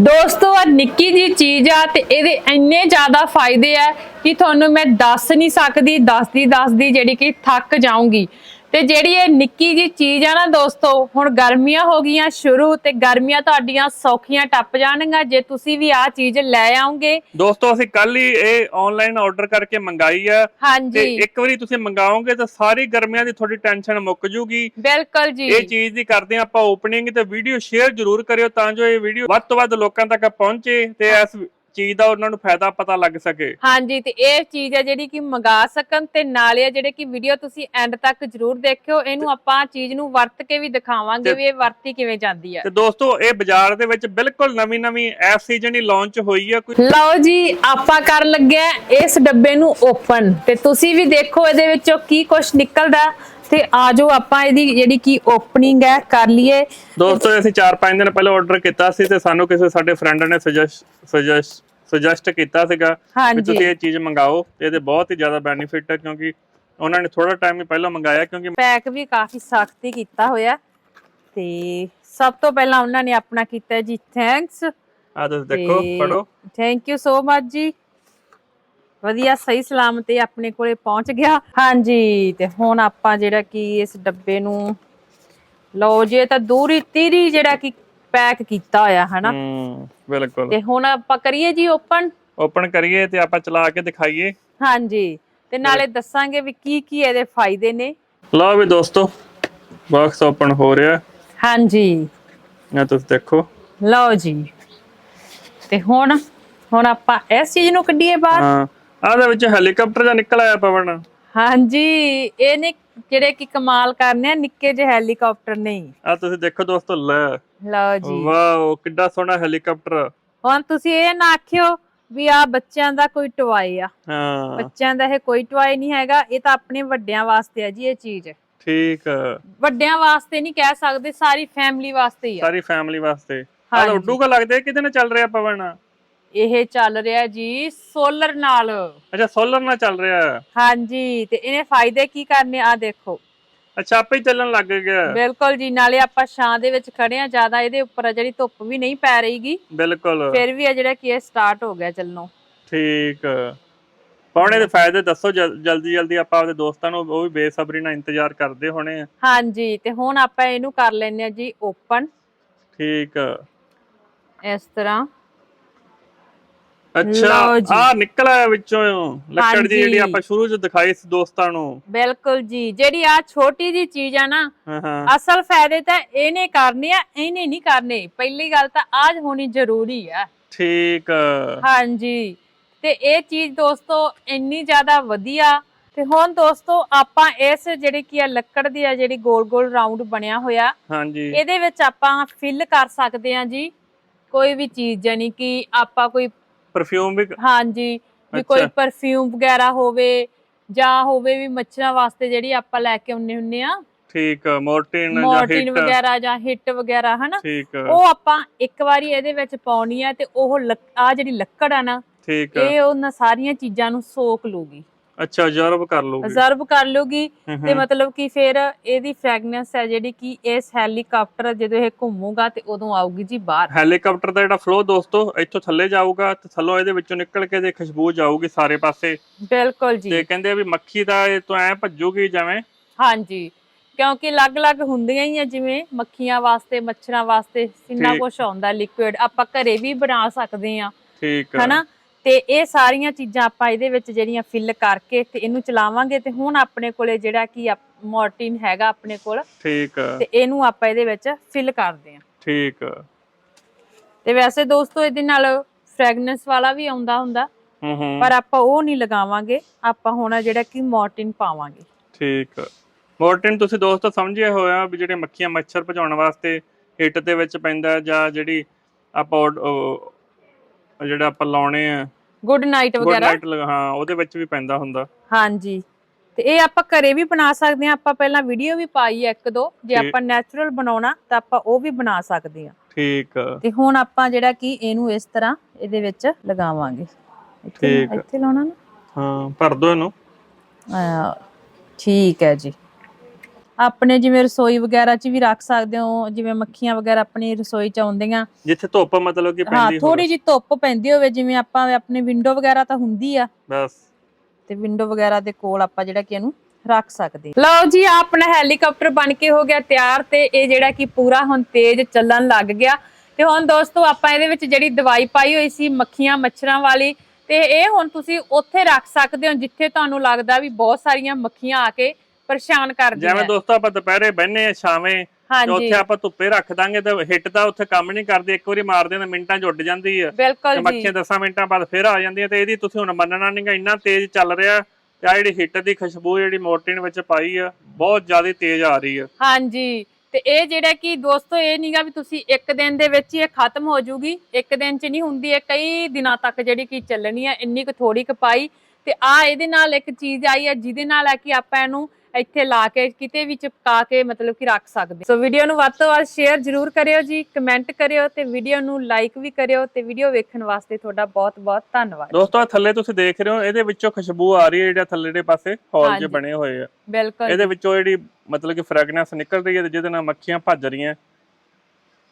ਦੋਸਤੋ ਆ ਨਿੱਕੀ ਜੀ ਚੀਜ਼ ਆ ਤੇ ਇਹਦੇ ਇੰਨੇ ਜ਼ਿਆਦਾ ਫਾਇਦੇ ਆ ਕਿ ਤੁਹਾਨੂੰ ਮੈਂ ਦੱਸ ਨਹੀਂ ਸਕਦੀ, ਦੱਸਦੀ ਦੱਸਦੀ ਜਿਹੜੀ ਕਿ ਥੱਕ ਜਾਊਂਗੀ। ਤੇ ਜਿਹੜੀ ਇਹ ਨਿੱਕੀ ਜੀ ਚੀਜ਼ ਆ ਨਾ ਦੋਸਤੋ ਹੁਣ ਗਰਮੀਆਂ ਹੋ ਗਈਆਂ ਸ਼ੁਰੂ ਤੇ ਗਰਮੀਆਂ ਤੁਹਾਡੀਆਂ ਸੌਖੀਆਂ ਟੱਪ ਜਾਣਗੀਆਂ। ਜੇ ਤੁਸੀਂ ਵੀ ਆ ਚੀਜ਼ ਲੈ ਆਓਗੇ ਦੋਸਤੋ ਅਸੀਂ ਕੱਲ ਹੀ ਇਹ ਆਨਲਾਈਨ ਆਰਡਰ ਕਰਕੇ ਮੰਗਾਈ ਆ। ਤੇ ਹਾਂਜੀ ਇੱਕ ਵਾਰੀ ਤੁਸੀਂ ਮੰਗਾਓਗੇ ਤਾਂ ਸਾਰੀ ਗਰਮੀਆਂ ਦੀ ਤੁਹਾਡੀ ਟੈਨਸ਼ਨ ਮੁੱਕ ਜੂਗੀ। ਬਿਲਕੁਲ ਜੀ। ਇਹ ਚੀਜ਼ ਦੀ ਕਰਦੇ ਹਾਂ ਆਪਾਂ ਓਪਨਿੰਗ ਤੇ ਵੀਡੀਓ ਸ਼ੇਅਰ ਜ਼ਰੂਰ ਕਰਿਓ ਤਾਂ ਜੋ ਇਹ ਵੀਡੀਓ ਵੱਧ ਤੋਂ ਵੱਧ ਲੋਕਾਂ ਤੱਕ ਪਹੁੰਚੇ ਤੇ ਇਸ ਚੀਜ਼ ਦਾ ਉਹਨਾਂ ਨੂੰ ਫਾਇਦਾ ਪਤਾ ਲੱਗ ਸਕੇ। ਹਾਂਜੀ ਤੇ ਇਹ ਚੀਜ਼ ਹੈ ਜਿਹੜੀ ਕਿ ਮੰਗਾ ਸਕਣ ਤੇ ਨਾਲੇ ਆ ਜਿਹੜੇ ਕਿ ਵੀਡੀਓ ਤੁਸੀਂ ਐਂਡ ਤੱਕ ਜਰੂਰ ਦੇਖਿਓ। ਇਹਨੂੰ ਆਪਾਂ ਚੀਜ਼ ਨੂੰ ਵਰਤ ਕੇ ਵੀ ਦਿਖਾਵਾਂਗੇ ਵੀ ਇਹ ਵਰਤੀ ਕਿਵੇਂ ਜਾਂਦੀ ਹੈ। ਤੇ ਦੋਸਤੋ ਇਹ ਬਾਜ਼ਾਰ ਦੇ ਵਿੱਚ ਬਿਲਕੁਲ ਨਵੀਂ ਨਵੀਂ ਐਪ ਸੀਜ਼ਨ ਹੀ ਲਾਂਚ ਹੋਈ ਆ ਕੋਈ ਲਓ ਜੀ ਆਪਾਂ ਕਰਨ ਲੱਗੇ ਆ ਇਸ ਡੱਬੇ ਨੂੰ ਓਪਨ ਤੇ ਤੁਸੀਂ ਵੀ ਦੇਖੋ ਇਹਦੇ ਵਿੱਚੋਂ ਕੀ ਕੁਝ ਨਿਕਲਦਾ ਤੇ ਆਜੋ ਆਪਾਂ ਇਹਦੀ ਜਿਹੜੀ ਕੀ ਓਪਨਿੰਗ ਹੈ ਕਰ ਲਈਏ। ਦੋਸਤੋ ਅਸੀਂ 4-5 ਦਿਨ ਪਹਿਲਾਂ ਆਰਡਰ ਕੀਤਾ ਸੀ ਤੇ ਸਾਨੂੰ ਕਿਸੇ ਸਾਡੇ ਫਰੈਂਡ ਨੇ ਸੁਜੈਸਟ ਸੁਜੈਸਟ ਸੁਜੈਸਟ ਕੀਤਾ ਸੀਗਾ ਹਾਂਜੀ। ਤੁਸੀਂ ਇਹ ਚੀਜ਼ ਮੰਗਾਓ ਤੇ ਇਹਦੇ ਬਹੁਤ ਹੀ ਜ਼ਿਆਦਾ ਬੈਨੀਫਿਟ ਹੈ ਕਿਉਂਕਿ ਉਹਨਾਂ ਨੇ ਥੋੜਾ ਟਾਈਮ ਹੀ ਪਹਿਲਾਂ ਮੰਗਾਇਆ ਕਿਉਂਕਿ ਪੈਕ ਵੀ ਕਾਫੀ ਸਖਤੀ ਕੀਤਾ ਹੋਇਆ। ਤੇ ਸਭ ਤੋਂ ਪਹਿਲਾਂ ਉਹਨਾਂ ਨੇ ਆਪਣਾ ਕੀਤਾ ਜੀ ਥੈਂਕਸ ਆ ਤੁਸੀਂ ਦੇਖੋ ਪੜੋ ਥੈਂਕ ਯੂ ਸੋ ਮਚ ਜੀ। ਵਧੀਆ ਸਹੀ ਸਲਾਮਤ ਇਹ ਆਪਣੇ ਕੋਲੇ ਪਹੁੰਚ ਗਿਆ। ਹਾਂਜੀ ਤੇ ਹੁਣ ਆਪਾਂ ਜਿਹੜਾ ਕਿ ਇਸ ਡੱਬੇ ਨੂੰ ਲਓ ਜੇ ਤਾਂ ਦੂਰੀ ਤੀਰੀ ਜਿਹੜਾ ਕਿ ਪੈਕ ਕੀਤਾ ਹੋਇਆ ਹਨਾ? ਹੂੰ ਬਿਲਕੁਲ। ਤੇ ਹੁਣ ਆਪਾਂ ਕਰੀਏ ਜੀ ਓਪਨ? ਓਪਨ ਕਰੀਏ ਤੇ ਆਪਾਂ ਚਲਾ ਕੇ ਦਿਖਾਈਏ। ਹਾਂਜੀ ਤੇ ਨਾਲੇ ਦੱਸਾਂਗੇ ਵੀ ਕੀ ਕੀ ਇਹਦੇ ਫਾਇਦੇ ਨੇ। ਲਓ ਵੀ ਦੋਸਤੋ ਬਾਕਸ ਓਪਨ ਹੋ ਰਿਹਾ। ਹਾਂਜੀ। ਇਹ ਤੁਸੀਂ ਦੇਖੋ। ਲਓ ਜੀ। ਤੇ ਹੁਣ ਹੁਣ ਆਪਾਂ ਇਸ ਚੀਜ਼ ਨੂੰ ਕੱਢੀਏ ਬਾਹਰ। ਹਾਂ ਆਹ ਵਿੱਚ ਹੈਲੀਕਾਪਟਰ ਜਾਂ ਨਿਕਲ ਆਇਆ ਪਵਨ। ਹਾਂਜੀ ਇਹ ਨੇ ਜਿਹੜੇ ਕਿ ਕਮਾਲ ਕਰਨੇ ਆ ਨਿੱਕੇ ਜਿਹੇ ਹੈਲੀਕਾਪਟਰ ਨਹੀਂ ਆ ਤੁਸੀਂ ਦੇਖੋ ਦੋਸਤੋ ਲੈ। ਲਓ ਜੀ। ਵਾਓ ਕਿੱਡਾ ਸੋਹਣਾ ਹੈਲੀਕਾਪਟਰ। ਹੁਣ ਤੁਸੀਂ ਇਹ ਨਾ ਆਖਿਓ ਵੀ ਆ ਬੱਚਿਆਂ ਦਾ ਕੋਈ ਟਵਾਈ ਆ। ਹਾਂ। ਬੱਚਿਆਂ ਦਾ ਇਹ ਕੋਈ ਟਵਾਈ ਨਹੀਂ ਹੈਗਾ ਇਹ ਤਾਂ ਆਪਣੇ ਵੱਡਿਆਂ ਵਾਸਤੇ ਆ ਜੀ ਇਹ ਚੀਜ਼। ਠੀਕ। ਆ। ਵੱਡਿਆਂ ਵਾਸਤੇ ਨਹੀਂ ਕਹਿ ਸਕਦੇ ਸਾਰੀ ਫੈਮਿਲੀ ਵਾਸਤੇ ਹੀ ਆ। ਸਾਰੀ ਫੈਮਿਲੀ ਵਾਸਤੇ। ਆ ਹਾਂਜੀ। ਤਾਂ ਉੱਡੂ ਕਾ ਲੱਗਦਾ ਕਿਹਦੇ ਨਾਲ ਚੱਲ ਰਿਹਾ ਪਵਨ? ਇਹ ਚੱਲ ਰਿਹਾ ਜੀ ਸੋਲਰ ਨਾਲ। ਅੱਛਾ ਸੋਲਰ ਨਾਲ ਚੱਲ ਰਿਹਾ ਹੈ। ਹਾਂਜੀ ਤੇ ਇਹਨੇ ਫਾਇਦੇ ਕੀ ਕਰਨੇ ਆ ਦੇਖੋ। ਅੱਛਾ ਆਪੇ ਹੀ ਚੱਲਣ ਲੱਗ ਗਿਆ। ਬਿਲਕੁਲ ਜੀ ਨਾਲੇ ਆਪਾਂ ਛਾਂ ਦੇ ਵਿੱਚ ਖੜੇ ਆ ਜ਼ਿਆਦਾ ਇਹਦੇ ਉੱਪਰ ਜਿਹੜੀ ਧੁੱਪ ਵੀ ਨਹੀਂ ਪੈ ਰਹੀਗੀ। ਬਿਲਕੁਲ। ਫਿਰ ਵੀ ਆ ਜਿਹੜਾ ਕਿ ਇਹ ਸਟਾਰਟ ਹੋ ਗਿਆ ਚੱਲਣੋਂ। ਠੀਕ। ਪੌਣੇ ਦੇ ਫਾਇਦੇ ਦੱਸੋ ਜਲ- ਜਲਦੀ ਜਲਦੀ ਆਪਾਂ ਆਪਦੇ ਦੋਸਤਾਂ ਨੂੰ ਉਹ ਵੀ ਬੇਸਬਰੀ ਨਾਲ ਇੰਤਜ਼ਾਰ ਕਰਦੇ ਹੋਣੇ ਆ। ਹਾਂਜੀ ਤੇ ਹੁਣ ਆਪਾਂ ਇਹਨੂੰ ਕਰ ਲੈਨੇ ਆ ਜੀ ਓਪਨ ਠੀਕ। ਇਸ ਤਰ੍ਹਾਂ। ਅੱਛਾ ਲਓ ਜੀ। ਆ ਵਿੱਚੋਂ। ਲੱਕੜ ਦੀ ਜਿਹੜੀ ਹਾਂਜੀ। ਆਪਾਂ ਸ਼ੁਰੂ ਚ ਦਿਖਾਈ ਸੀ ਦੋਸਤਾਂ ਨੂੰ। ਬਿਲਕੁਲ ਜੀ। ਜਿਹੜੀ ਆ ਛੋਟੀ ਜੀ ਚੀਜ਼ ਆ ਨਾ ਹਾਂ ਹਾਂ। ਅਸਲ ਫਾਇਦੇ ਤਾਂ ਇਹਨੇ ਕਰਨੇ ਆ ਇਹਨੇ ਨਹੀਂ ਕਰਨੇ। ਪਹਿਲੀ ਗੱਲ ਤਾਂ ਆਜ ਹੋਣੀ ਜ਼ਰੂਰੀ ਆ। ਠੀਕ। ਹਾਂਜੀ। ਤੇ ਇਹ ਚੀਜ਼ ਦੋਸਤੋ ਇੰਨੀ ਜ਼ਿਆਦਾ ਵਧੀਆ। ਤੇ ਹੁਣ ਦੋਸਤੋ ਆਪਾਂ ਇਸ ਜਿਹੜੀ ਕੀ ਆ ਲੱਕੜ ਦੀ ਆ ਜਿਹੜੀ ਗੋਲ ਗੋਲ ਰਾਉਂਡ ਬਣਿਆ ਹੋਇਆ ਹਾਂਜੀ। ਇਹਦੇ ਵਿੱਚ ਆਪਾਂ ਫਿਲ ਕਰ ਸਕਦੇ ਆ ਜੀ। ਕੋਈ ਵੀ ਚੀਜ਼ ਯਾਨੀ ਕਿ ਆਪਾਂ ਕੋਈ ਪਰਫਿਊਮ ਵੀ ਹਾਂਜੀ ਵੀ ਕੋਈ। ਪਰਫਿਊਮ ਵਗੈਰਾ ਹੋਵੇ ਜਾਂ ਹੋਵੇ ਵੀ ਮੱਛਰਾਂ ਵਾਸਤੇ ਜਿਹੜੀ ਆਪਾਂ ਲੈ ਕੇ ਆਉਂਦੇ ਹੁੰਨੇ ਆ। ਠੀਕ ਮੋਰਟਿਨ ਜਾਂ ਮੋਰਟਿਨ ਹਿੱਟ। ਵਗੈਰਾ ਜਾਂ ਹਿੱਟ ਵਗੈਰਾ ਹਨਾ? ਠੀਕ ਉਹ ਆਪਾਂ ਇੱਕ ਵਾਰੀ ਇਹਦੇ ਵਿੱਚ ਪਾਉਣੀ ਆ ਤੇ ਉਹ ਆ ਜਿਹੜੀ ਲੱਕੜ ਆ ਨਾ ਠੀਕ ਇਹ ਉਹਨਾਂ ਸਾਰੀਆਂ ਚੀਜ਼ਾਂ ਨੂੰ ਸੋਕ ਲੂਗੀ। ਅੱਛਾ ਅਬਜ਼ਰਵ ਕਰ ਲੂਗੀ ਅਬਜ਼ਰਵ ਕਰ ਲੂਗੀ ਤੇ। ਮਤਲਬ ਕਿ ਫਿਰ ਇਹਦੀ ਫ੍ਰੈਗਨੈਂਸ ਹੈ ਜਿਹੜੀ ਕਿ ਇਸ ਹੈਲੀਕਾਪਟਰ ਜਦੋਂ ਇਹ ਘੁੰਮੂਗਾ ਤੇ ਉਦੋਂ ਆਊਗੀ ਜੀ ਬਾਹਰ। ਹੈਲੀਕਾਪਟਰ ਦਾ ਜਿਹੜਾ ਫਲੋ ਦੋਸਤੋ ਇੱਥੋਂ ਥੱਲੇ ਜਾਊਗਾ ਤੇ ਥੱਲੋਂ ਇਹਦੇ ਵਿੱਚੋਂ ਨਿਕਲ ਕੇ ਤੇ ਖੁਸ਼ਬੂ ਜਾਊਗੀ ਸਾਰੇ ਪਾਸੇ। ਬਿਲਕੁਲ ਜੀ। ਤੇ ਕਹਿੰਦੇ ਵੀ ਮੱਖੀ ਦਾ ਇਹ ਤੋਂ ਐ ਭੱਜੂਗੀ ਜਿਵੇਂ। ਹਾਂਜੀ। ਕਿਉਂਕਿ ਅਲੱਗ-ਅਲੱਗ ਹੁੰਦੀਆਂ ਹੀ ਆ ਜਿਵੇਂ ਮੱਖੀਆਂ ਵਾਸਤੇ ਮੱਛਰਾਂ ਵਾਸਤੇ ਕਿੰਨਾ। ਕੁਝ ਆਉਂਦਾ ਲਿਕੁਇਡ ਆਪਾਂ ਘਰੇ ਵੀ ਬਣਾ ਸਕਦੇ ਆ। ਠੀਕ ਆ। ਹਨਾ? ਤੇ ਇਹ ਸਾਰੀਆਂ ਚੀਜ਼ਾਂ ਆਪਾਂ ਇਹਦੇ ਵਿੱਚ ਜਿਹੜੀਆਂ ਫਿਲ ਕਰਕੇ ਤੇ ਇਹਨੂੰ ਚਲਾਵਾਂਗੇ ਤੇ ਹੁਣ ਆਪਣੇ ਕੋਲੇ ਜਿਹੜਾ ਕੀ ਮੋਰਟਿਨ ਹੈਗਾ ਆਪਣੇ ਕੋਲ ਠੀਕ ਤੇ ਇਹਨੂੰ ਆਪਾਂ ਇਹਦੇ ਵਿੱਚ ਫਿਲ ਕਰਦੇ ਆ ਠੀਕ। ਤੇ ਵੈਸੇ ਦੋਸਤੋ ਇਹਦੇ ਨਾਲ ਫ੍ਰੈਗਨੈਂਸ ਵਾਲਾ ਵੀ ਆਉਂਦਾ ਹੁੰਦਾ ਪਰ ਆਪਾਂ ਉਹ ਨਹੀਂ ਲਗਾਵਾਂਗੇ ਆਪਾਂ ਹੁਣ ਜਿਹੜਾ ਕਿ ਮੋਰਟਿਨ ਪਾਵਾਂਗੇ ਠੀਕ। ਮੋਰਟਿਨ ਤੁਸੀਂ ਦੋਸਤੋ ਸਮਝਿਆ ਹੋਇਆ ਵੀ ਜਿਹੜੇ ਮੱਖੀਆਂ ਮੱਛਰ ਭਜਾਉਣ ਵਾਸਤੇ ਹਿੱਟ ਦੇ ਵਿੱਚ ਪੈਂਦਾ ਜਾਂ ਜਿਹੜੀ ਆਪਾਂ ਜਿਹੜਾ ਆਪਾਂ ਲਾਉਣੇ ਆ। ਗੁੱਡ ਨਾਈਟ ਗੁੱਡ ਵਗੈਰਾ। ਨਾਈਟ ਹਾਂ ਉਹਦੇ ਵਿੱਚ ਵੀ ਪੈਂਦਾ ਹੁੰਦਾ। ਹਾਂਜੀ। ਤੇ ਇਹ ਆਪਾਂ ਘਰੇ ਵੀ ਬਣਾ ਸਕਦੇ ਹਾਂ ਆਪਾਂ ਪਹਿਲਾਂ ਵੀਡੀਓ ਵੀ ਪਾਈ ਹੈ ਇੱਕ ਦੋ। ਜੇ। ਆਪਾਂ ਨੈਚੁਰਲ ਬਣਾਉਣਾ ਤਾਂ ਆਪਾਂ ਉਹ ਵੀ ਬਣਾ ਸਕਦੇ ਹਾਂ ਠੀਕ। ਆ, ਤੇ ਹੁਣ ਆਪਾਂ ਜਿਹੜਾ ਕਿ ਇਹਨੂੰ ਇਸ ਤਰ੍ਹਾਂ ਇਹਦੇ ਵਿੱਚ ਲਗਾਵਾਂਗੇ। ਠੀਕ। ਆ। ਇੱਥੇ ਲਾਉਣਾ ਨਾ। ਹਾਂ ਭਰ ਦੋ ਇਹਨੂੰ। ਆ, ਠੀਕ ਹੈ ਜੀ। ਆਪਣੇ ਜਿਵੇਂ ਰਸੋਈ ਵਗੈਰਾ 'ਚ ਵੀ ਰੱਖ ਸਕਦੇ ਹੋ ਜਿਵੇਂ ਮੱਖੀਆਂ ਵਗੈਰਾ ਆਪਣੀ ਰਸੋਈ 'ਚ ਆਉਂਦੀਆਂ। ਜਿੱਥੇ ਧੁੱਪ ਮਤਲਬ ਕਿ ਹਾਂ ਪੈਂਦੀ ਹੋਵੇ। ਥੋੜੀ ਜਿਹੀ ਧੁੱਪ ਪੈਂਦੀ ਹੋਵੇ ਜਿਵੇਂ ਆਪਾਂ ਆਪਣੀ ਵਿੰਡੋ ਵਗੈਰਾ ਤਾਂ ਹੁੰਦੀ ਆ। ਬਸ। ਤੇ ਵਿੰਡੋ ਵਗੈਰਾ ਦੇ ਕੋਲ ਆਪਾਂ ਜਿਹੜਾ ਕਿ ਇਹਨੂੰ ਰੱਖ ਸਕਦੇ ਹਾਂ। ਲਓ ਜੀ ਆਹ ਆਪਣਾ ਹੈਲੀਕਾਪਟਰ ਬਣ ਕੇ ਹੋ ਗਿਆ ਤਿਆਰ ਤੇ ਇਹ ਜਿਹੜਾ ਕਿ ਪੂਰਾ ਹੁਣ ਤੇਜ਼ ਚੱਲਣ ਲੱਗ ਗਿਆ। ਤੇ ਹੁਣ ਦੋਸਤੋ ਆਪਾਂ ਇਹਦੇ ਵਿੱਚ ਜਿਹੜੀ ਦਵਾਈ ਪਾਈ ਹੋਈ ਸੀ ਮੱਖੀਆਂ ਮੱਛਰਾਂ ਵਾਲੀ ਤੇ ਇਹ ਹੁਣ ਤੁਸੀਂ ਉੱਥੇ ਰੱਖ ਸਕਦੇ ਹੋ ਜਿੱਥੇ ਤੁਹਾਨੂੰ ਲੱਗਦਾ ਵੀ ਬਹੁਤ ਸਾਰੀਆਂ ਮੱਖੀਆਂ ਆ ਕੇ ਪਰੇਸ਼ਾਨ ਕਰਦੀਆਂ ਜਿਵੇਂ ਦੋਸਤੋ ਆਪਾਂ ਦੁਪਹਿਰੇ ਬਹਿੰਨੇ ਆ ਛਾਵੇਂ ਤੇ ਉੱਥੇ ਆਪਾਂ ਧੁੱਪੇ ਰੱਖ ਦਾਂਗੇ ਤੇ ਹਿੱਟ ਤਾਂ ਉੱਥੇ ਕੰਮ ਨਹੀਂ ਕਰਦੀ ਇੱਕ ਵਾਰੀ ਮਾਰਦੇ ਤਾਂ ਮਿੰਟਾਂ 'ਚ ਉੱਡ ਜਾਂਦੀ ਤੇ ਬਿਲਕੁਲ ਜੀ। ਮੱਖੀਆਂ 10 ਮਿੰਟਾਂ ਬਾਅਦ ਫਿਰ ਆ ਜਾਂਦੀਆਂ ਤੇ ਇਹਦੀ ਤੁਸੀਂ ਹੁਣ ਮੰਨਣਾ ਨਹੀਂਗਾ ਇੰਨਾ ਤੇਜ਼ ਚੱਲ ਰਿਹਾ ਤੇ ਆ ਜਿਹੜੀ ਹਿੱਟ ਦੀ ਖੁਸ਼ਬੂ ਜਿਹੜੀ ਮੋਰਟਿਨ ਵਿੱਚ ਪਾਈ ਆ ਬਹੁਤ ਜ਼ਿਆਦਾ ਤੇਜ਼ ਆ ਰਹੀ ਆ। ਹਾਂਜੀ। ਤੇ ਇਹ ਜਿਹੜਾ ਕਿ ਦੋਸਤੋ ਇਹ ਨਹੀਂਗਾ ਵੀ ਤੁਸੀਂ ਇੱਕ ਦਿਨ ਦੇ ਵਿੱਚ ਹੀ ਇਹ ਖਤਮ ਹੋ ਜੂਗੀ ਇੱਕ ਦਿਨ ਚ ਨਹੀਂ ਹੁੰਦੀ ਇਹ ਕਈ ਦਿਨਾਂ ਤੱਕ ਜਿਹੜੀ ਕਿ ਚੱਲਣੀ ਆ ਇੰਨੀ ਕੁ ਥੋੜੀ ਕੁ ਪਾਈ। ਤੇ ਆ ਇਹਦੇ ਨਾਲ ਇੱਕ ਚੀਜ਼ ਆਈ ਆ ਜਿਹਦੇ ਨਾਲ ਆ ਕਿ ਆਪਾਂ ਇਹਨੂੰ ਇੱਥੇ ਲਾ ਕੇ ਕਿਤੇ ਵੀ ਚਿਪਕਾ ਕੇ ਮਤਲਬ ਕਿ ਰੱਖ ਸਕਦੇ ਸੋ ਵੀਡੀਓ ਨੂੰ ਵੱਧ ਤੋਂ ਵੱਧ ਸ਼ੇਅਰ ਜ਼ਰੂਰ ਕਰਿਓ ਜੀ ਕਮੈਂਟ ਕਰਿਓ ਤੇ ਵੀਡੀਓ ਨੂੰ ਲਾਈਕ ਵੀ ਕਰਿਓ ਤੇ ਵੀਡੀਓ ਵੇਖਣ ਵਾਸਤੇ ਤੁਹਾਡਾ ਬਹੁਤ ਬਹੁਤ ਧੰਨਵਾਦ। ਦੋਸਤੋ ਆ ਥੱਲੇ ਤੁਸੀਂ ਦੇਖ ਰਹੇ ਹੋ ਇਹਦੇ ਵਿੱਚੋਂ ਖੁਸ਼ਬੂ ਆ ਰਹੀ ਹੈ ਜਿਹੜਾ ਥੱਲੇ ਦੇ ਪਾਸੇ ਹੌਲ ਹਾਂਜੀ। ਬਣੇ ਹੋਏ ਆ। ਬਿਲਕੁਲ ਇਹਦੇ ਵਿੱਚੋਂ ਜਿਹੜੀ ਮਤਲਬ ਕਿ ਫ੍ਰੈਗਨੈਂਸ ਨਿਕਲ ਰਹੀ ਹੈ ਜਿਹਦੇ ਨਾਲ ਮੱਖੀਆਂ ਭੱਜ ਰਹੀਆਂ।